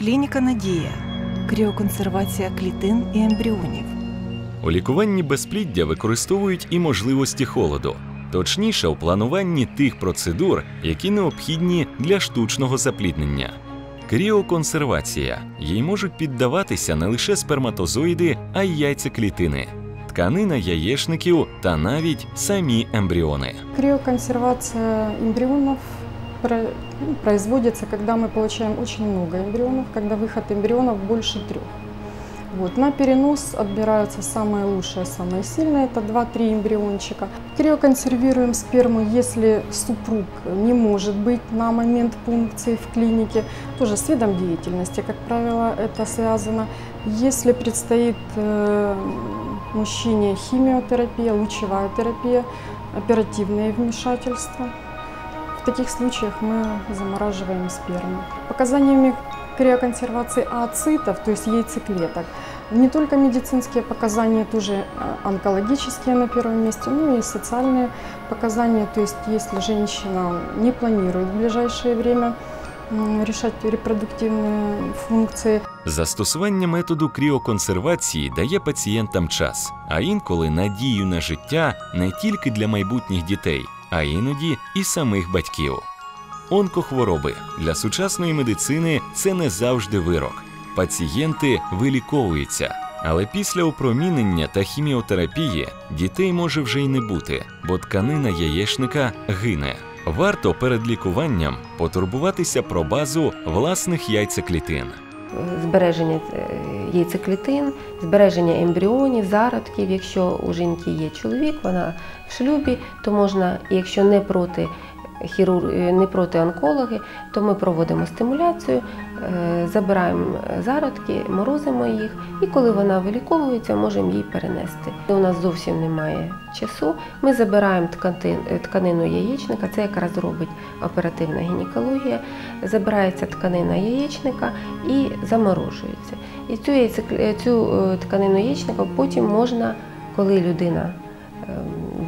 Клініка Надія. Кріоконсервація клітин і ембріонів. У лікуванні безпліддя використовують і можливості холоду, точніше у плануванні тих процедур, які необхідні для штучного запліднення. Кріоконсервація їй можуть піддаватися не лише сперматозоїди, а й яйцеклітини, тканина яєчників та навіть самі ембріони. Про- ну, производится, когда мы получаем очень много эмбрионов, когда выход эмбрионов больше трех. Вот. На перенос отбираются самые лучшие, самые сильные, это 2-3 эмбриончика. Криоконсервируем сперму, если супруг не может быть на момент пункции в клинике, тоже с видом деятельности, как правило, это связано. Если предстоит э, мужчине химиотерапия, лучевая терапия, оперативные вмешательства. В таких случаях мы замораживаем сперму. Показаниями криоконсервации ооцитов, то есть яйцеклеток, не только медицинские показания, тоже э, онкологические на первом месте, но и социальные показания, то есть если женщина не планирует в ближайшее время м, решать репродуктивные функции, Застосування методу кріоконсервації дає пацієнтам час, а інколи надію на життя не тільки для майбутніх дітей, а іноді і самих батьків. Онкохвороби для сучасної медицини це не завжди вирок. Пацієнти виліковуються, але після опромінення та хіміотерапії дітей може вже й не бути, бо тканина яєчника гине. Варто перед лікуванням потурбуватися про базу власних яйцеклітин. Збереження е, яйцеклітин, збереження ембріонів, зародків. Якщо у жінки є чоловік, вона в шлюбі, то можна, якщо не проти хірур... е, не проти онкологи, то ми проводимо стимуляцію, е, забираємо зародки, морозимо їх, і коли вона виліковується, можемо її перенести. У нас зовсім немає часу. Ми забираємо е, тканину яєчника, це якраз робить оперативна гінекологія. Забирається тканина яєчника і заморожується. І цю, цю е, тканину яєчника потім можна, коли людина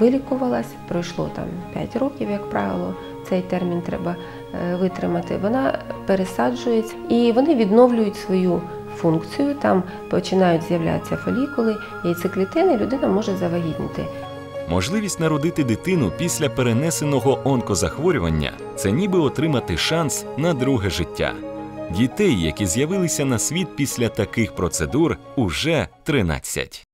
вилікувалась, пройшло там 5 років, як правило, цей термін треба е, витримати, вона пересаджується і вони відновлюють свою функцію. Там починають з'являтися фолікули, яйцеклітини, людина може завагітніти. Можливість народити дитину після перенесеного онкозахворювання це ніби отримати шанс на друге життя. Дітей, які з'явилися на світ після таких процедур, уже 13.